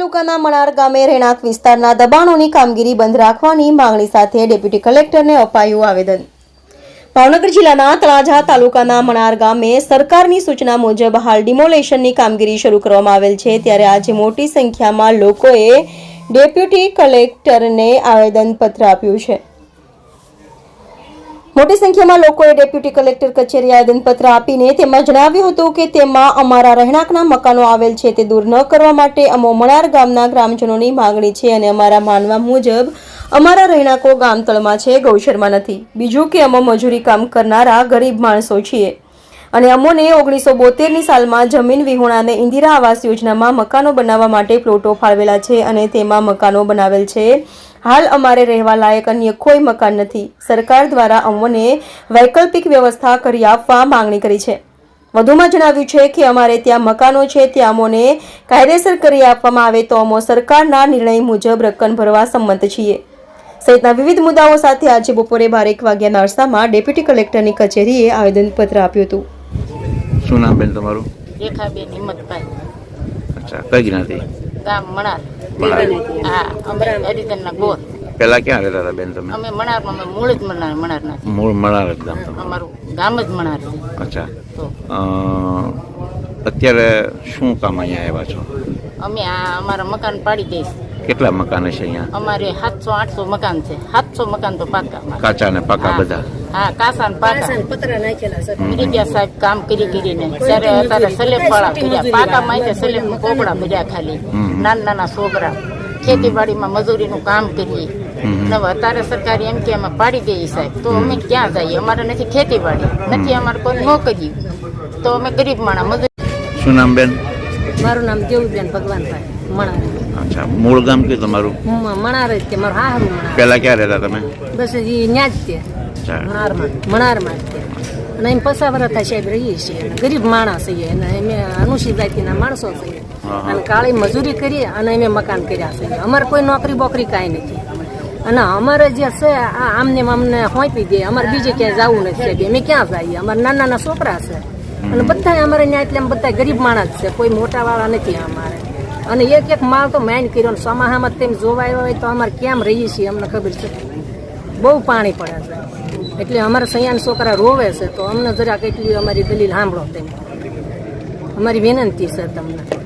તાલુકાના મણાર ગામે રહેણાંક વિસ્તારના દબાણોની કામગીરી બંધ રાખવાની માંગણી સાથે ડેપ્યુટી કલેક્ટરને અપાયું આવેદન. ભાવનગર જિલ્લાના તળાજા તાલુકાના મણાર ગામે સરકારની સૂચના મુજબ હાલ ડિમોલેશનની કામગીરી શરૂ કરવામાં આવેલ છે. ત્યારે આજે મોટી સંખ્યામાં લોકોએ ડેપ્યુટી કલેક્ટરને આવેદનપત્ર આપ્યું છે. મોટી સંખ્યામાં લોકોએ ડેપ્યુટી કલેક્ટર કચેરી આવેદનપત્ર આપીને તેમાં જણાવ્યું હતું કે તેમાં અમારા રહેણાંકના મકાનો આવેલ છે તે દૂર ન કરવા માટે અમો મણાર ગામના ગ્રામજનોની માગણી છે અને અમારા માનવા મુજબ અમારા રહેણાંકો ગામતળમાં છે, ગૌશરમાં નથી. બીજું કે અમે મજૂરી કામ કરનારા ગરીબ માણસો છીએ. અને અમોને ઓગણીસો બોતેરની સાલમાં જમીન વિહોણાને ઇન્દિરા આવાસ યોજનામાં મકાનો બનાવવા માટે પ્લોટો ફાળવેલા છે અને તેમાં મકાનો બનાવેલ છે. હાલ અમારે રહેવા લાયક અન્ય કોઈ મકાન નથી. સરકાર દ્વારા અમોને વૈકલ્પિક વ્યવસ્થા કરી આપવા માંગણી કરી છે. વધુમાં જણાવ્યું છે કે અમારે ત્યાં મકાનો છે, ત્યાં અમોને કાયદેસર કરી આપવામાં આવે તો અમો સરકારના નિર્ણય મુજબ રકમ ભરવા સંમત છીએ. સહિતના વિવિધ મુદ્દાઓ સાથે આજે બપોરે બારેક વાગ્યાના અરસામાં ડેપ્યુટી કલેક્ટરની કચેરીએ આવેદનપત્ર આપ્યું હતું. શું નામ બેન તમારું? રેખાબેન હિંમતભાઈ. અચ્છા કઈ જ્ઞાતિ ગામ મણાર. હા અમે અડીતરના ગોર પેલા ક્યાં રહેતા હતા બેન તમે? અમે મણાર અમે મૂળ જ મણાર મણારના મૂળ મણાર જ ગામ તમારું. અમારું ગામ જ મણાર અચ્છા. અત્યારે શું કામ અહીંયા આવ્યા છો? અમે આ અમારા મકાન પાડી દઈશ કેટલા મકાન છે અહીંયા? અમારે સાતસો આઠસો મકાન છે. સાતસો મકાન તો પાકા કાચા ને પાકા બધા? હા કાસા પાકા. ગિરિજા સાહેબ કામ કરી કરીને ત્યારે અત્યારે સલેબ વાળા કર્યા. પાકા માં કોકડા ભર્યા ખાલી. નાના નાના છોકરા. ખેતીવાડીમાં મજૂરીનું કામ કરીએ. અત્યારે સરકાર એમ કે અમે પાડી દઈએ સાહેબ. તો અમે ક્યાં જઈએ? અમારે નથી ખેતીવાડી. નથી અમારે કોઈ નોકરી તો અમે ગરીબ માણસ. મજૂરી શું નામ બેન? મારું નામ દેવુબેન ભગવાનભાઈ મણાર. અચ્છા મૂળ ગામ કયું તમારું? મણાર જ કે મારું હારું મણાર. પેલા ક્યાં રહેતા તમે? બસ એ જ તે મણારમાં મણારમાં જ તે અને એમ પસાવરા થાય સાહેબ રહીએ છીએ. ગરીબ માણસ છીએ. અને અમે અનુસૂચિત જાતિના માણસો છીએ. અને કાળી મજૂરી કરીએ અને અમે મકાન કર્યા છે અમારે કોઈ નોકરી બોકરી કાંઈ નથી. અને અમારે જે છે આ આમને અમને હોંપી દે. અમારે બીજે ક્યાંય જવું નથી. સાહેબ અમે ક્યાં જઈએ? અમારે નાના નાના છોકરા છે. અને બધા અમારે ત્યાં એટલે બધા ગરીબ માણસ છે, કોઈ મોટા વાળા નથી અમારે. અને એક એક માલ તો માઇન કર્યો ને સમાહામાં તેમ જોવા આવ્યા હોય તો અમારે કેમ રહીએ છીએ અમને ખબર છે? બહુ પાણી પડે છે. એટલે અમારા સૈયાન છોકરા રોવે છે તો અમને જરાક એટલી અમારી દલીલ સાંભળો તેમ. અમારી વિનંતી છે તમને.